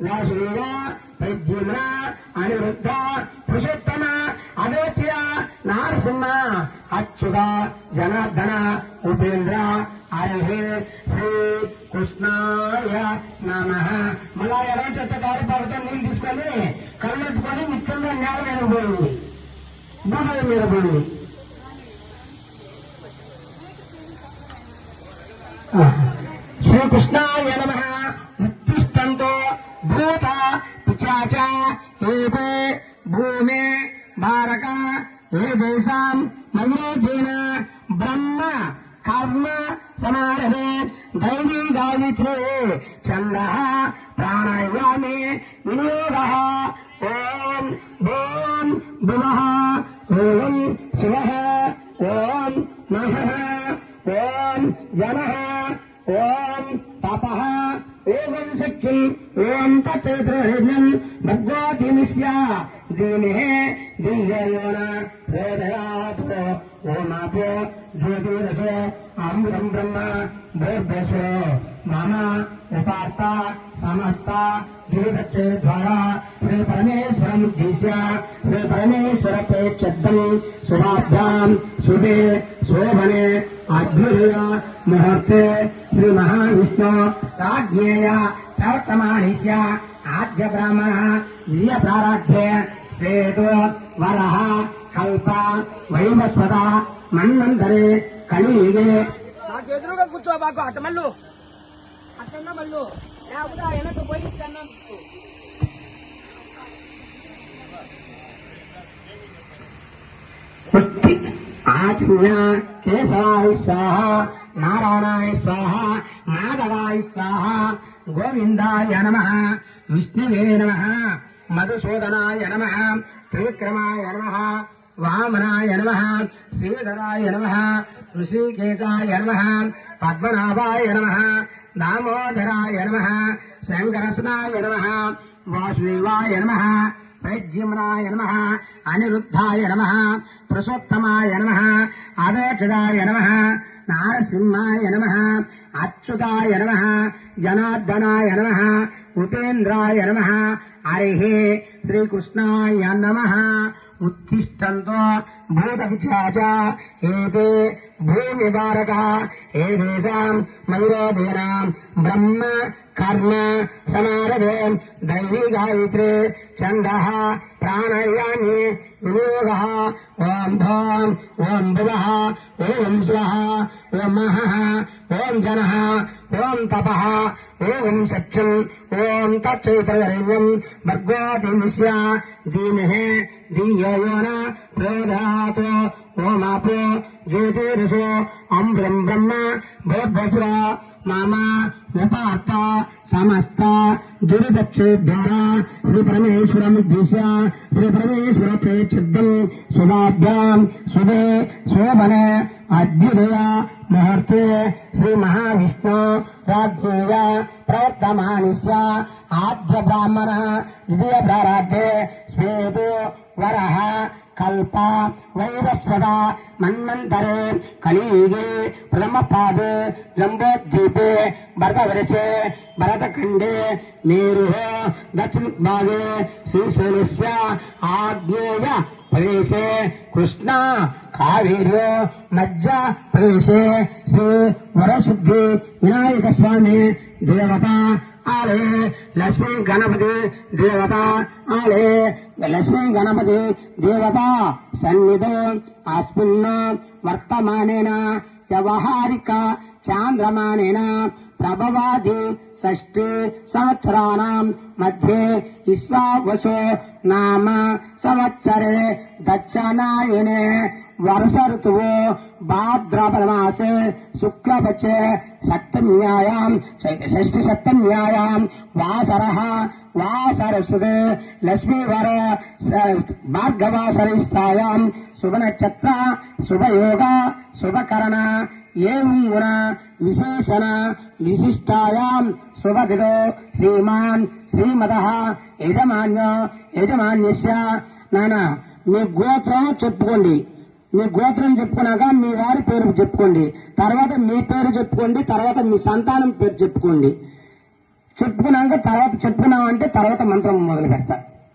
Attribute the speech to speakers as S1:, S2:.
S1: వాసుదేవ ప్రద్యుమ్న అనిరుద్ధ పురుషోత్తమ అదోచ్య నారసింహ అచ్యుత జనార్దన ఉపేంద్ర హరి శ్రీ కృష్ణాయ నమ. మళ్ళా ఎలా చెత్త కాలు పాడుతో నీళ్ళు తీసుకొని కళ్ళెత్తుకొని నిత్యంగా నేల మీద పోయింది భూమి మీద పోయింది ఏతే భూమే భారక ఏ దేశాం నైవేద్యేన బ్రహ్మ కర్మ సమారభే దైవీ గాయత్రే ఛంద ప్రాణాయామే వినియోగ ఓం భూం భువః ఓం శివః ఓం నహః ఓం జనః ఓం తపః ఓం శక్తిం? ఓం తచ్చైత్రహిర్ణం భగవతిమిస్య దీనే దివ్యయోన ప్రేదయాత్ ఓమాపో జ్యోతిరసో అమృతం బ్రహ్మ భోర్భసో మమ ఉపార్త సమస్త గిరిదచ్చే ద్వారా శ్రీ పరమేశ్వరం ఉద్దేశ్య శ్రీ పరమేశ్వర ప్రేక్షద్దం శుభాభ్యాం శుభే శోభనే అద్భుత ముహూర్తే శ్రీ మహావిష్ణు రాజ్ఞేయ ప్రవర్తమానిష్య ఆద్య బ్రాహ్మణ విజయ ప్రారాధ్యే శ్వేతో వర కల్ప వైవస్వత మన్వంతరే కలియుగే.
S2: నాకు ఎదురుగా కూర్చో బాకు అట్ట అట్టన్నా మళ్ళు లేకపోతే ఆ వెనక పోయి ఇట్టన్నా కూర్చో.
S1: ఉత్తి కేశవాయ స్వాహ నారాయణాయ స్వాహ మాధవాయ స్వాహ గోవిందాయ నమ విష్ణువే నమ మధుసూదనాయ నమ త్రివిక్రమాయ నమ వామనాయ నమ శ్రీధరాయ నమ ఋషికేశాయ నమ పద్మనాభాయ నమ దామోదరాయ నమ శంకరస్నాయ నమ వాసుదేవాయ నమ ప్రజ్యుమ్నాయ నమ అనిరుద్ధాయ నమ పురుషోత్తమాయ నమ అదోచదాయ నమ నారసింహాయ నమ అచ్యుతాయ నమ జనార్దనాయ నమ ఉపేంద్రాయ నమ హరి శ్రీకృష్ణాయ నమ ఉత్తిష్టంతో భూతపిచాచ ఏతే భూమి భారత ఏదేశాం దేశాం బ్రహ్మ కర్మ సమారభే దైవీ గాయత్రి ఛంద ప్రాణయాన్ని వినియోగ ఓం ధోం ఓం భువ ఓం స్వ ఓం మహ ఓం జన ఓం తప ఓం సత్యం ఓం తచ్చైతర్యం భర్గోతిమిష్య దీనే ధియోన ప్రోదాతో ఓమాపో జ్యోతిరసో అమృతం బ్రహ్మ భోద్భస్ర నామ ఉపార్త సమస్త దురిదక్షేభ్యర శ్రీ పరమేశ్వరముద్దేశ్య శ్రీ పరమేశ్వర ప్రేక్షిద్దం శుభాభ్యాం శుభే శోభనే అద్భుతయ ముహూర్తే. శ్రీ మహావిష్ణు రాజ్యేయ ప్రవర్తమానిస్య ఆద్య బ్రాహ్మణ ద్వితీయ ప్రారాధే స్వేతో వర கல்பா வைரஸ்வதா மன்மந்தரே கலியுகே பிரமபாது ஜம்போ தீபே பரதவரிசே பரதகண்டே மேருஹ தட்சிணபாகு ஸ்ரீசூலஸ்ய ஆக்னேய பிரதேசே கிருஷ்ணா காவேரியோ மஜ்ஜ பிரதேசே ஸ்ரீ வரசுத்தி விநாயக சுவாமி தேவதா ఆలే లక్ష్మీ గణపతి దేవత ఆలే లక్ష్మీ గణపతి దేవత. సన్నిధో అస్మిన్ వర్తమానేన వ్యవహారిక చాంద్రమానేన ప్రభవాది షష్ఠి సంవత్సరాణం మధ్య విశ్వావసో నామ సంవత్సరే దక్షిణాయనే వర్ష ఋతువు భాద్రపద మాసే శుక్లపక్షే సప్తమ్యాయాం షష్ఠి సప్తమ్యాయాం వాసర వాసరసుదే లక్ష్మీవర భార్గవాసరిస్తాయాం శుభనక్షత్ర శుభయోగ శుభకరణ ఏం గుణ విశేషణ విశిష్టాయాం శుభదిదో శ్రీమాన్ శ్రీమద యజమాన్య యజమాన్యస్య నానా మీ గోత్రం చెప్పుకోండి. మీ గోత్రం చెప్పుకున్నాక మీ వారి పేరు చెప్పుకోండి. తర్వాత మీ పేరు చెప్పుకోండి. తర్వాత మీ సంతానం పేరు చెప్పుకోండి. చెప్పుకున్నాక తర్వాత చెప్పుకున్నామంటే తర్వాత మంత్రం మొదలు పెడతా.